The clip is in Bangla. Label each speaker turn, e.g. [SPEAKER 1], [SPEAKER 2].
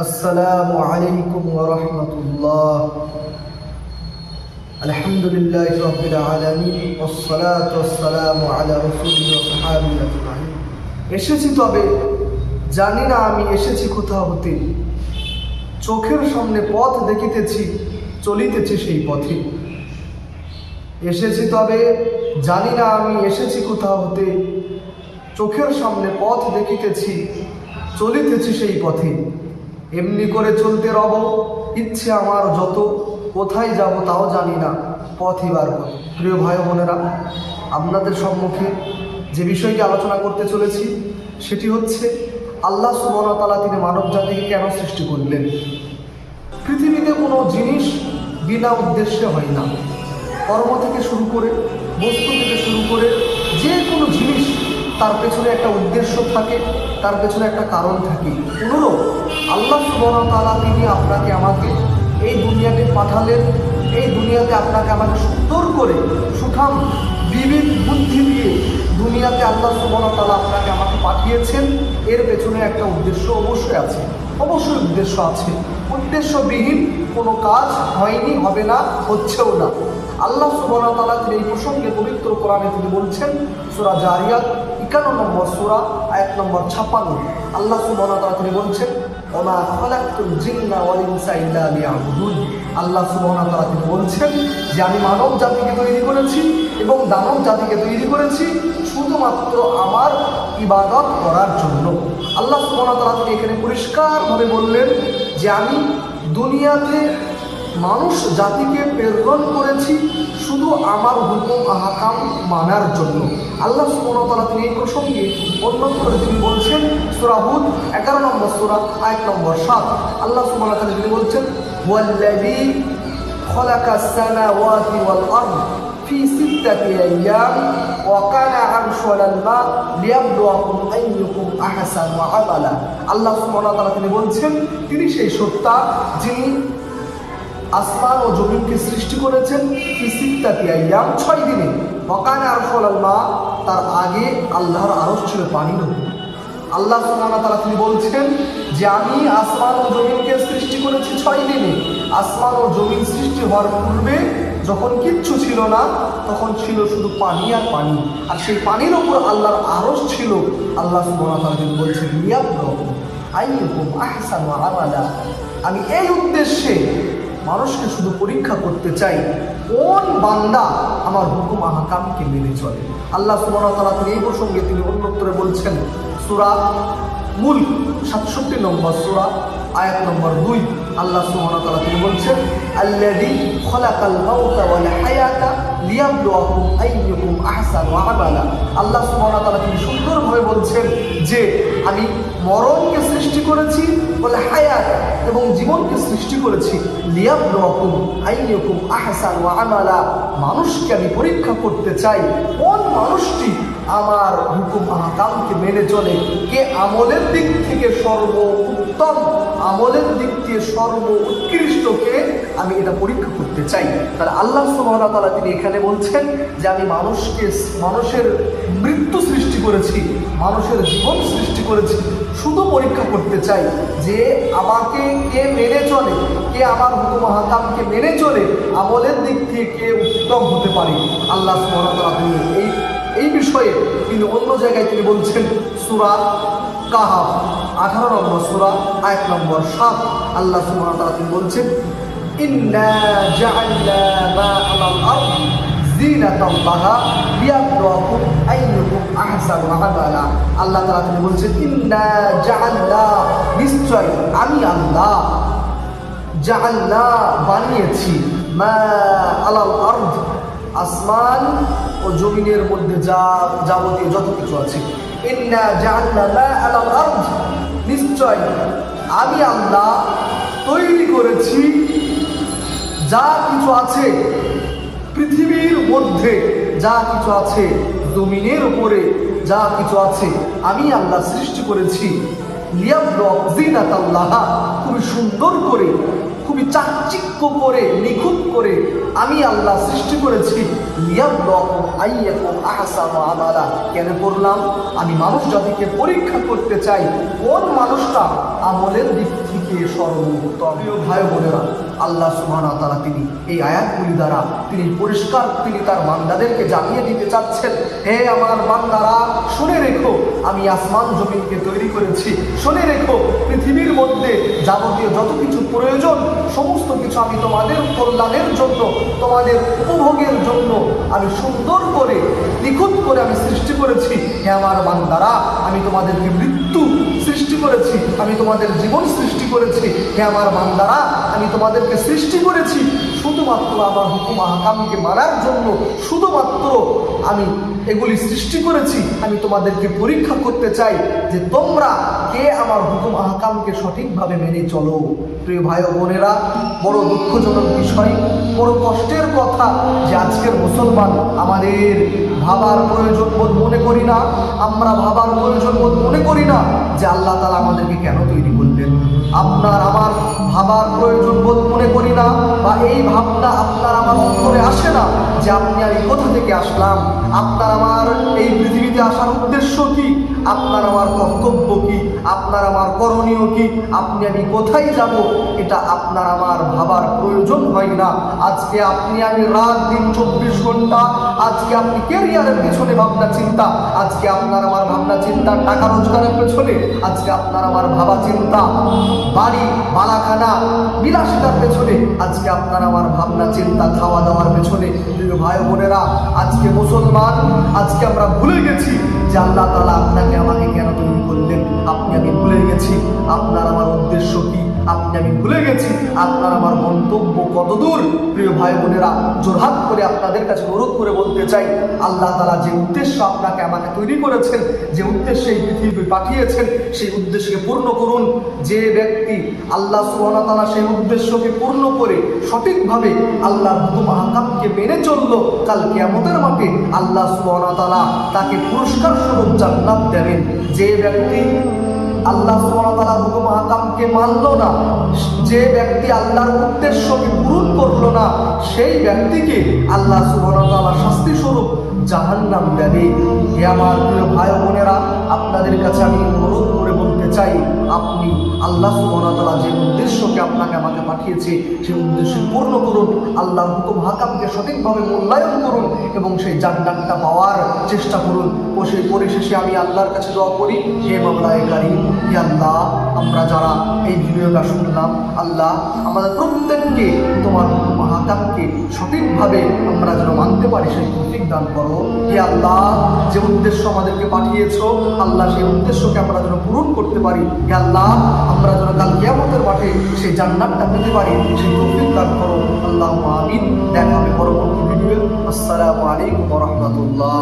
[SPEAKER 1] আসসালামু আলাইকুম রহমতুল্লাহ। আলহামদুলিল্লাহ রবিল আলমী ওসালাতাম আলা রসুল্লাহ এসেছি তবে, জানি না আমি এসেছি কোথাও হতে। চোখের সামনে পথ দেখিতেছি, চলিতেছি সেই পথে। এসেছি তবে, জানি না আমি এসেছি কোথাও হতে। চোখের সামনে পথ দেখিতেছি, চলিতেছি সেই পথে। এমনি করে চলতে রব, ইচ্ছে আমার যত, কোথায় যাব তাও জানি না, পথ এবার প্রিয় ভাই বোনেরা, আপনাদের সম্মুখে যে বিষয়টি আলোচনা করতে চলেছি, সেটি হচ্ছে আল্লাহ সুবর্ণতালা তিনি মানব জাতিকে কেন সৃষ্টি করলেন? পৃথিবীতে কোনো জিনিস বিনা উদ্দেশ্যে হয় না। কর্ম থেকে শুরু করে, বস্তু থেকে শুরু করে যে কোনো জিনিস তার পেছনে একটা উদ্দেশ্য থাকে, তার পেছনে একটা কারণ থাকে। অনুরূপ, আল্লাহ সুবর্ণতালা তিনি আপনাকে আমাকে এই দুনিয়াতে পাঠালেন, এই দুনিয়াতে আপনাকে আমাকে সুন্দর করে সুঠাম, বিবেক, বুদ্ধি দিয়ে দুনিয়াতে আল্লাহ সুবর্ণতালা আপনাকে আমাকে পাঠিয়েছেন। এর পেছনে একটা উদ্দেশ্য অবশ্যই আছে। অবশ্যই উদ্দেশ্য আছে। উদ্দেশ্যবিহীন কোনো কাজ হয়নি, হবে না, হচ্ছেও না। আল্লাহ সুবর্ণতালা তিনি এই প্রসঙ্গে পবিত্র কোরআনে তিনি বলছেন, সুরা জারিয়াত, একান্ন নম্বর সুরা এক নম্বর ছাপ্পান্ন। আল্লাহ সুবর্ণতালা তিনি বলছেন আল্লাহ ওয়া তাআলা তিনি বলছেন যে, আমি মানব জাতিকে তৈরি করেছি এবং দানব জাতিকে তৈরি করেছি শুধুমাত্র আমার ইবাদত করার জন্য। আল্লাহ সুবহানাহু ওয়া তাআলা তিনি এখানে পরিষ্কারভাবে বললেন যে, আমি দুনিয়াতে মানুষ জাতিকে প্রেরণ করেছি শুধু আমার হুকুম আহাকাম মানার জন্য আল্লাহ সুবর্ণতলা তিনি এই প্রসঙ্গে অন্য করে তিনি বলছেন সুরাহুদ এগারো নম্বর সুরা এক নম্বর সাত আল্লাহ সুবর্ণতলা তিনি বলছেন ওয়াল্লাযী খালাকা السماوات والأرض في ستة أيام وكان عرشه على الماء ليبلوكم أيكم أحسن عملا আল্লাহ সুবহানাহু ওয়া তাআলা তিনি বলছেন তিনি সেই সত্তা যিনি আসমান ও জমিনকে সৃষ্টি করেছেন ফিসিত্তাতি আইয়াম ছয় দিনে। মকানে আরশাল মা, তার আগে আল্লাহর আরশ ছিল পানির আল্লাহ ওয়া তাআলা তিনি বলছেন যে আমি আসমান ও জমিনকে সৃষ্টি করেছি ছয় দিনে। আসমান ও জমিন সৃষ্টি হওয়ার পূর্বে যখন কিচ্ছু ছিল না, তখন ছিল শুধু পানি আর পানি। আর সেই পানির ওপর আল্লাহর আরস ছিল। আল্লাহ ওয়া তাআলা তিনি বলছেন আমালা। আমি এই উদ্দেশ্যে মানুষকে শুধু পরীক্ষা করতে চাই, কোন বান্দা আমার হুকুম আহকামকে মেনে চলে? আল্লাহ সুবহানাহু তাআলা তিনি এই প্রসঙ্গে তিনি অন্যত্রে বলছেন, সুরা মূল সাতষট্টি নম্বর সূরা, আয়াত নম্বর দুই। আল্লাহ সুবহানাহু তাআলা তিনি বলছেন, আল্লাযী খলাকাল মাউতা ওয়াল হায়াতা লিয়াবলুয়াকুম আইয়ুকুম আহসানু আমালা। আল্লাহ সুবহানাহু তাআলা তিনি সুন্দরভাবে বলছেন যে, আমি মরণকে সৃষ্টি করেছি, বলে হায়াত এবং জীবনকে সৃষ্টি করেছি। লিয়াবলুয়াকুম আইয়ুকুম আহসানু আমালা। মানুষকে আমি পরীক্ষা করতে চাই। কোন মানুষটি আমার হুকুম আহকামকে মেনে চলে। কে আমলের দিক থেকে সর্ব উত্তম আমলের দিক থেকে সর্ব উৎকৃষ্টকে আমি এটা পরীক্ষা করতে চাই। তাহলে আল্লাহ ওয়া তিনি এখানে বলছেন যে, আমি মানুষকে, মানুষের মৃত্যু সৃষ্টি করেছি, মানুষের জীবন সৃষ্টি করেছি, শুধু পরীক্ষা করতে চাই যে, আমাকে কে মেনে চলে, কে আমার হুকুম হাকামকে মেনে চলে, আমলের দিক থেকে কে উত্তম হতে পারে। আল্লাহ ওয়া তিনি এই এই বিষয়ে তিনি অন্য জায়গায় তিনি বলছেন, সুরা কাহাব আঠারো নম্বর সুরা, এক নম্বর সাত। আল্লাহ ওয়া তাআলা তিনি বলছেন আল্লাহ তাআলা তিনি বলছেন নিশ্চয় আমি আল্লাহ, জাআলনা বানিয়েছি। মা আলাল আরদ আসমান ও জমিনের মধ্যে যা যাবতীয় যত কিছু আছে। নিশ্চয় আমি আল্লাহ তৈরি করেছি যা কিছু আছে পৃথিবীর মধ্যে, যা কিছু আছে জমিনের উপরে, যা কিছু আছে আমি আল্লাহ সৃষ্টি করেছি। লিয়াবলুয়া জিনাতাল্লাহ। খুবই সুন্দর করে চাকচিক্য করে নিখুঁত করে আমি আল্লাহ সৃষ্টি করেছি। কেন করলাম? আমি মানুষ জাতিকে পরীক্ষা করতে চাই। কোন মানুষটা আমলের দিক থেকে সর্বোত্তম? প্রিয় ভাই বোনেরা, আল্লাহ সুবহানাহু তারা তিনি এই আয়াতগুলি দ্বারা তিনি পরিষ্কার, তিনি তার বান্দাদেরকে জানিয়ে দিতে চাচ্ছেন, হে আমার বান্দারা, শুনে রেখো, আমি আসমান জমিনকে তৈরি করেছি। শুনে রেখো, পৃথিবীর মধ্যে যাবতীয় যত কিছু প্রয়োজন, সমস্ত কিছু আমি তোমাদের কল্যাণের জন্য, তোমাদের উপভোগের জন্য আমি সুন্দর করে নিখুঁত করে আমি সৃষ্টি করেছি। হে আমার বান্দারা, আমি তোমাদেরকে মৃত্যু সৃষ্টি করেছি, আমি তোমাদের জীবন সৃষ্টি করেছি। হে আমার বান্দারা, আমি তোমাদেরকে সৃষ্টি করেছি। শুধুমাত্র আমার হুকুম আহকামকে মানার জন্য শুধুমাত্র আমি এগুলি সৃষ্টি করেছি। আমি তোমাদেরকে পরীক্ষা করতে চাই যে তোমরা কে আমার হুকুম আহকামকে সঠিকভাবে মেনে চলো। প্রিয় ভাই বোনেরা, বড় দুঃখজনক বিষয়, বড় কষ্টের কথা যে আজকের মুসলমান আমাদের ভাবার প্রয়োজন বোধ মনে করি না, আমরা ভাবার প্রয়োজন বোধ মনে করি না যে আল্লাহ তালা আমাদেরকে কেন তৈরি করলেন। আপনার আমার ভাবার প্রয়োজন বোধ মনে করি না বা এই ভাবনা আপনার আমার অন্তরে আসে না যে আপনি এই কোথা থেকে আসলাম? আপনার আমার এই আসার উদ্দেশ্য কি? আপনার আমার কর্তব্য কি? আপনার আমার করণীয় কি? আপনি আমি কোথায় যাব? এটা আপনার আমার ভাবার প্রয়োজন হয় না। আজকে আপনি আমি রাত দিন চব্বিশ ঘণ্টা, আজকে আপনি ক্যারিয়ারের পেছনে ভাবনা চিন্তা, আজকে আপনার আমার ভাবনা চিন্তা টাকা রোজগারের পেছনে, আজকে আপনার আমার ভাবা চিন্তা বাড়ি, বালাখানা, বিলাসিতার পেছনে, আজকে আপনার আমার ভাবনা চিন্তা খাওয়া দাওয়ার পেছনে। ভাই বোনেরা, আজকে মুসলমান, আজকে আমরা ভুলে গেছি। যে আল্লাহ তালা আপনাকে আমাকে কেন তৈরি করলেন? আপনি আমি ভুলে গেছি। আপনার আপনার আমার মন্তব্য কতদূর? প্রিয় ভাই বোনেরা জোরহাত করে আপনাদের কাছে অনুরোধ করে বলতে চাই, আল্লাহ তালা যে উদ্দেশ্য আপনাকে আমাকে তৈরি করেছেন, যে উদ্দেশ্যে এই পৃথিবী পাঠিয়েছেন, সেই উদ্দেশ্যকে পূর্ণ করুন। যে ব্যক্তি আল্লাহ তাআলা সেই উদ্দেশ্যকে পূর্ণ করে সঠিকভাবে আল্লাহর হুকুম আহকামকে মেনে চলল, কাল কিয়ামতের মাঠে আল্লাহ তাআলা তাকে পুরস্কার স্বরূপ জান্নাত দেবেন। যে ব্যক্তি আল্লাহ ওয়া হুকুম আকামকে মানলো না। যে ব্যক্তি আল্লাহর উদ্দেশ্যকে পূরণ করল না, সেই ব্যক্তিকে আল্লাহ ওয়া শাস্তি স্বরূপ জাহান্নাম দেবে। হে আমার প্রিয় ভাই বোনেরা, আপনাদের কাছে আমি অনুরোধ করে বলতে চাই, আপনি আল্লাহ আপনাকে আমাকে পাঠিয়েছে, সেই উদ্দেশ্য পূর্ণ করুন। আল্লাহর হুকুম হাকামকে সঠিকভাবে মূল্যায়ন করুন এবং সেই জান্নাতটা পাওয়ার চেষ্টা করুন। ও সেই পরিশেষে আমি আল্লাহর কাছে দোয়া করি, হে মামলায় হে আল্লাহ, আমরা যারা এই ভিডিওটা শুনলাম, আল্লাহ, আমাদের প্রত্যেককে, তোমার হুকুম হাকামকে সঠিকভাবে আমরা যেন মানতে পারি, সেই দান করো। হে আল্লাহ, যে উদ্দেশ্য আমাদেরকে পাঠিয়েছো, আল্লাহ সেই উদ্দেশ্যকে আমরা যেন পূরণ করতে পারি। হে আল্লাহ, আমরা যেন কাল কিয়ামতের মাঠে সেই জান্নাতটা পেতে পারি, সেই তৌফিক লাভ করো। আল্লাহ আমিন। দেখা হবে পরবর্তী ভিডিও আসসালামু আলাইকুম রহমতুল্লাহ।